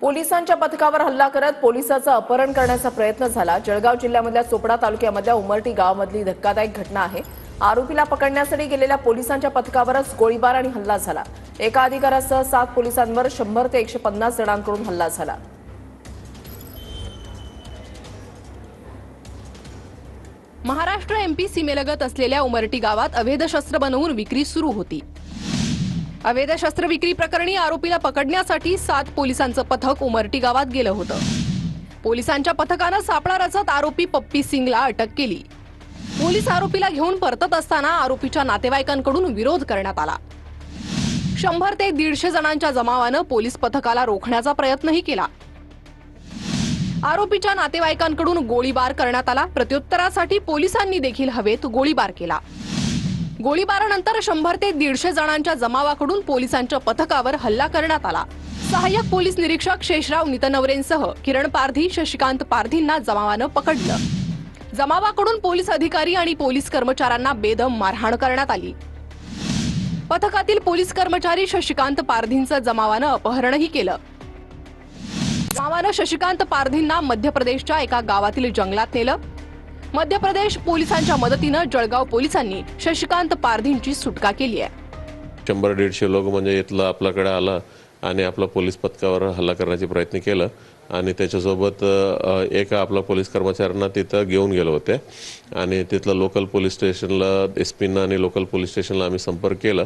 पोलिसांच्या पथकावर हल्ला करत पोलिसाचं अपहरण करण्याचा प्रयत्न झाला. जळगाव जिल्ह्यामधल्या चोपडा तालुक्यामधल्या उमरटी गावामधली धक्कादायक घटना आहे. आरोपीला पकडण्यासाठी गेलेल्या पोलिसांच्या पथकावरच गोळीबार आणि हल्ला झाला. एका अधिकाऱ्यासह सात पोलिसांवर शंभर ते एकशे पन्नास जणांकडून हल्ला झाला. महाराष्ट्र एमपी सीमेलगत असलेल्या उमरटी गावात अवैध शस्त्र बनवून विक्री सुरू होती. अवैध शस्त्र विक्री प्रकरणी आरोपीला पकडण्यासाठी सात पोलिसांचं पथक उमरटी गावात गेलं होतं. पोलिसांच्या पथकानं सापळा रचत आरोपी पप्पी सिंगला अटक केली. पोलीस आरोपीला घेऊन परतत असताना आरोपीच्या नातेवाईकांकडून विरोध करण्यात आला. शंभर ते दीडशे जणांच्या जमावानं पोलीस पथकाला रोखण्याचा प्रयत्नही केला. आरोपीच्या नातेवाईकांकडून गोळीबार करण्यात आला. प्रत्युत्तरासाठी पोलिसांनी देखील हवेत गोळीबार केला. गोळीबारानंतर शंभर ते दीडशे जणांच्या जमावाकडून पोलिसांच्या पथकावर हल्ला करण्यात आला. सहाय्यक पोलीस निरीक्षक शेषराव नितनवरेंसह किरण पारधी शशिकांत पारधींना जमावानं पकडलं. जमावाकडून पोलीस अधिकारी आणि पोलीस कर्मचाऱ्यांना बेदम मारहाण करण्यात आली. पथकातील पोलीस कर्मचारी शशिकांत पारधींचं जमावानं अपहरणही केलं. जमावानं शशिकांत पारधींना मध्य प्रदेशच्या एका गावातील जंगलात नेलं. मध्य प्रदेश पोलिसांच्या मदतीनं जळगाव पोलिसांनी शशिकांत पारधींची सुटका केली आहे. शंभर दीडशे लोक म्हणजे इथलं आपल्याकडे आलं आणि आपला पोलीस पथकावर हल्ला करण्याचा प्रयत्न केला आणि त्याच्यासोबत एका आपला पोलीस कर्मचाऱ्यांना तिथं घेऊन गेलो होते. आणि तिथलं लोकल पोलीस स्टेशनला एस पीनं आणि लोकल पोलीस स्टेशनला आम्ही संपर्क केला.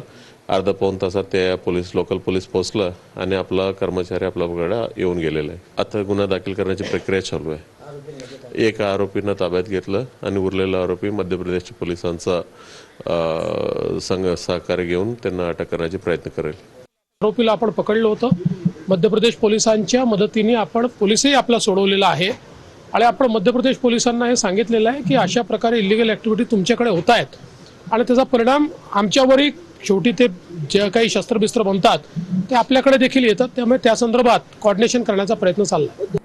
अर्धा पाऊन तासात त्या पोलीस लोकल पोलीस पोहोचलं आणि आपला कर्मचारी आपल्याकडे येऊन गेलेला आहे आता गुन्हा दाखल करण्याची प्रक्रिया चालू आहे. एका आरोपींना ताब्यात घेतलं आणि उरलेला आरोपी मध्य प्रदेशच्या पोलिसांचा संघ सहकार्य घेऊन त्यांना अटक करण्याचे प्रयत्न करेल. आरोपीला आपण पकडलं होतं. मध्य प्रदेश पोलिसांच्या मदतीने आपण पोलिसही आपला सोडवलेला आहे. आणि आपण मध्य प्रदेश पोलिसांना हे सांगितलेलं आहे की अशा प्रकारे इलिगल ॲक्टिव्हिटी तुमच्याकडे होत आहेत. आणि त्याचा परिणाम आमच्यावरही शेवटी ते जे काही शस्त्रबिस्त्र बनतात ते आपल्याकडे देखील येतात. त्यामुळे त्या संदर्भात कॉर्डिनेशन करण्याचा प्रयत्न चालला. आहे